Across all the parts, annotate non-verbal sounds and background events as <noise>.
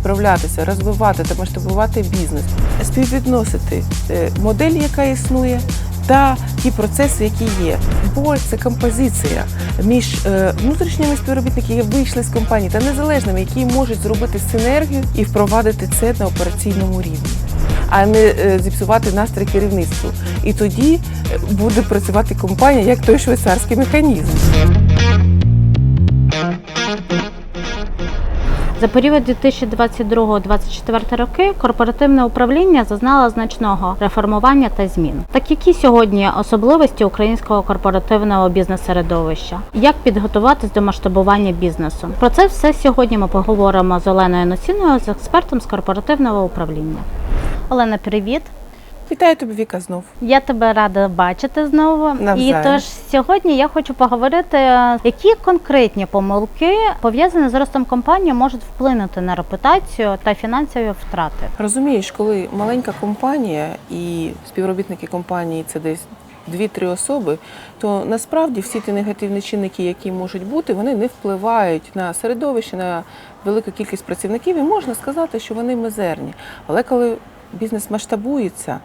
справлятися, розвивати та масштабувати бізнес, співвідносити е, модель, яка існує. Та ті процеси, які є, бо це композиція між е, внутрішніми співробітниками, які вийшли з компанії, та незалежними, які можуть зробити синергію і впровадити це на операційному рівні, а не е, зіпсувати настрій керівництву. І тоді буде працювати компанія як той швейцарський механізм. За період 2022-2024 роки корпоративне управління зазнало значного реформування та змін. Так які сьогодні особливості українського корпоративного бізнес-середовища? Як підготуватись до масштабування бізнесу? Про це все сьогодні ми поговоримо з Оленою Носіною, з експертом з корпоративного управління. Олена, привіт! Вітаю тебе, Віка, знов. Я тебе рада бачити знову. І Навзаєм. тож сьогодні я хочу поговорити, е, які конкретні помилки пов'язані з ростом компанії можуть вплинути на репутацію та фінансові втрати. Розумієш, коли маленька компанія і співробітники компанії це десь. Дві-три особи, то насправді всі ті негативні чинники, які можуть бути, вони не впливають на середовище, на велику кількість працівників, і можна сказати, що вони мизерні. Але коли бізнес масштабується,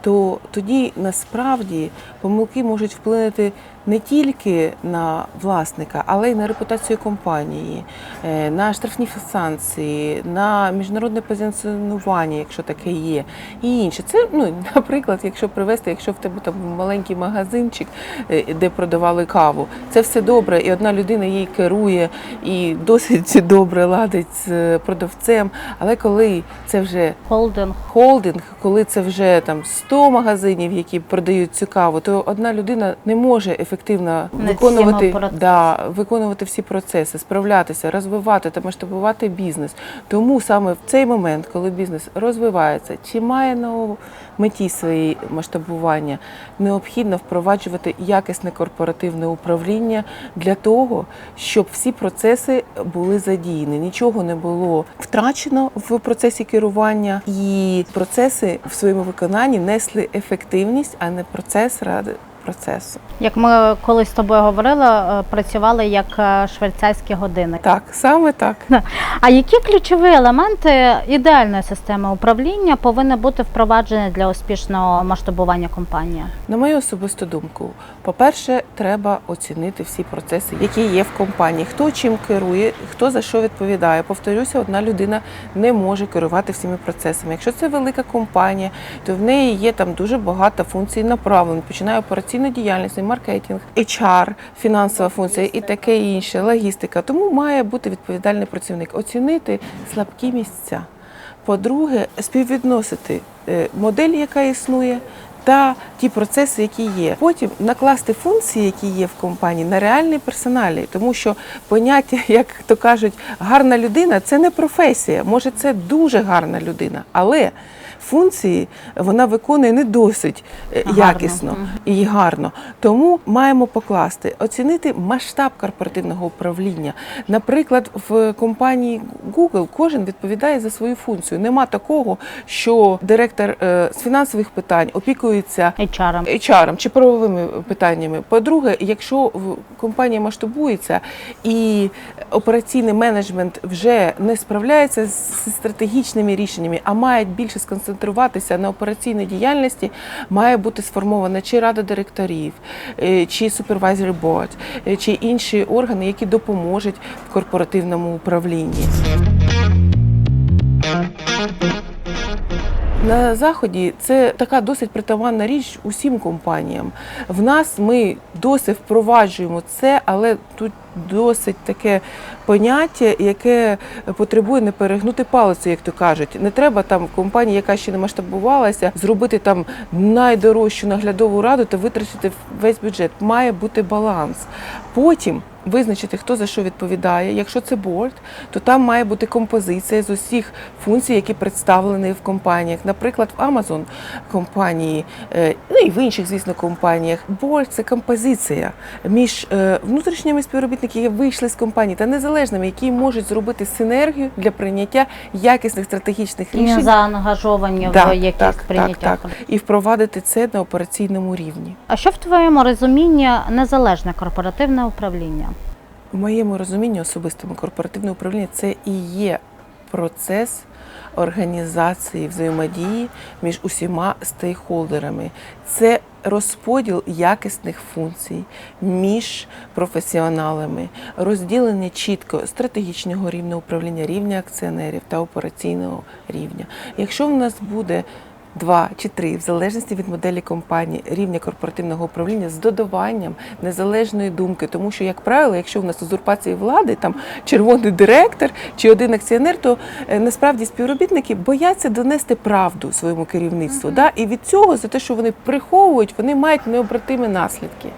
то тоді насправді помилки можуть вплинути не тільки на власника, але й на репутацію компанії, е, на штрафні санкції, на міжнародне позиціонування, якщо таке є, і інше. Це, ну, <laughs> наприклад, якщо привести, якщо в тебе там маленький магазинчик, е, де продавали каву, це все добре, і одна людина їй керує і <laughs> досить добре ладить з продавцем. Але коли це вже Холдинг холдинг, коли це вже там 100 магазинів, які продають цю каву, то одна людина не може ефективно Над виконувати, да, виконувати всі процеси, справлятися, розвивати та масштабувати бізнес. Тому саме в цей момент, коли бізнес розвивається, чи має на меті своєї масштабування, необхідно впроваджувати якісне корпоративне управління для того, щоб всі процеси були задіяні. Нічого не було втрачено в процесі керування, і процеси в своєму виконанні несли ефективність, а не процес ради процесу. як ми колись з тобою говорили, е, працювали як е, швейцарські години. Так, саме так. <laughs> А які ключові елементи ідеальної системи управління повинні бути впроваджені для успішного масштабування компанії? На мою особисту думку, по-перше, треба оцінити всі процеси, які є в компанії. Хто чим керує, хто за що відповідає. Повторюся, одна людина не може керувати всіми процесами. Якщо це велика компанія, то в неї є там дуже багато функцій направлень. Починає операційну діяльність, маркетинг, HR, фінансова функція і таке інше, логістика. Тому має бути відповідальний працівник. Оцінити слабкі місця. По-друге, співвідносити е, модель, яка існує, та ті процеси, які є. Потім накласти функції, які є в компанії, на реальний персоналі, тому що поняття, <laughs> як то кажуть, гарна людина це не професія. Може, це дуже гарна людина, але функції вона виконує не досить е, Гарно. якісно і гарно. Тому маємо покласти, оцінити масштаб корпоративного управління. Наприклад, в компанії Google кожен відповідає за свою функцію. Нема такого, що директор е, з фінансових питань опікується HR. HR чи правовими питаннями. По-друге, якщо компанія масштабується і операційний менеджмент вже не справляється з стратегічними рішеннями, а має більше сконцентруватися на операційній діяльності, має бути сформована чи рада директорів, е, чи supervisory board, е, чи інші органи, які допоможуть в корпоративному управлінні. На заході це така досить притаманна річ усім компаніям. В нас ми досі впроваджуємо це, але тут досить таке поняття, яке потребує не перегнути палицю, як то кажуть. Не треба там компанії, яка ще не масштабувалася, зробити там найдорожчу наглядову раду та витратити весь бюджет. Має бути баланс. Потім визначити, хто за що відповідає. Якщо це борт, то там має бути композиція з усіх функцій, які представлені в компаніях. Наприклад, в Amazon компанії, е, ну і в інших, звісно, компаніях. Борт це композиція між е, внутрішніми співробітниками, які вийшли з компанії, та незалежними, які можуть зробити синергію для прийняття якісних стратегічних І рішень. заангажовані в Так, якісь так, так, прийняття. так. І впровадити це на операційному рівні. А що в твоєму розумінні незалежне корпоративне управління? В моєму розумінні особистому корпоративне управління це і є процес організації взаємодії між усіма стейкхолдерами. Це розподіл якісних функцій між професіоналами, розділення чітко стратегічного рівня управління, рівня акціонерів та операційного рівня. Якщо в нас буде Два чи три, в залежності від моделі компанії, рівня корпоративного управління з додаванням незалежної думки. Тому що, як правило, якщо в нас узурпації влади, там червоний директор чи один акціонер, то е, насправді співробітники бояться донести правду своєму керівництву. Да? І від цього за те, що вони приховують, вони мають необратимі наслідки.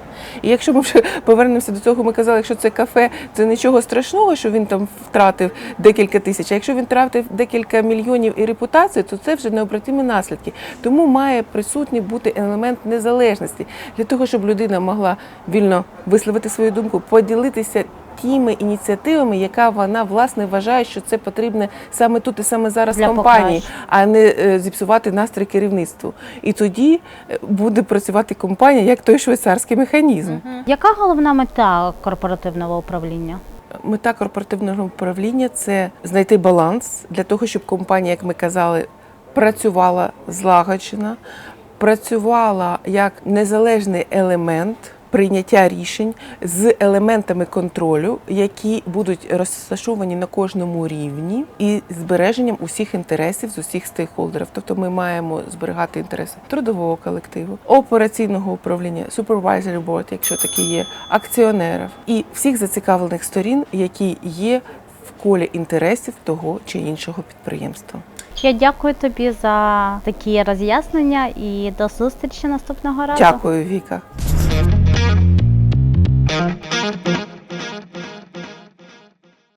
І якщо ми вже повернемося до цього, ми казали, якщо це кафе, це нічого страшного, що він там втратив декілька тисяч. А якщо він втратив декілька мільйонів і репутацію, то це вже необратимі наслідки. Тому має присутній бути елемент незалежності для того, щоб людина могла вільно висловити свою думку, поділитися. Тими ініціативами, яка вона власне вважає, що це потрібно саме тут і саме зараз Для компанії, покращення. а не е, зіпсувати настрій керівництву. І тоді е, буде працювати компанія як той швейцарський механізм. Яка головна мета корпоративного управління? Мета корпоративного управління це знайти баланс для того, щоб компанія, як ми казали, працювала злагоджена, працювала як незалежний елемент. Прийняття рішень з елементами контролю, які будуть розташовані на кожному рівні, і збереженням усіх інтересів з усіх стейкхолдерів. Тобто ми маємо зберігати інтереси трудового колективу, операційного управління, supervisory board, якщо такі є, акціонерів і всіх зацікавлених сторін, які є в колі інтересів того чи іншого підприємства. Я дякую тобі за такі роз'яснення і до зустрічі наступного разу. Дякую, Віка.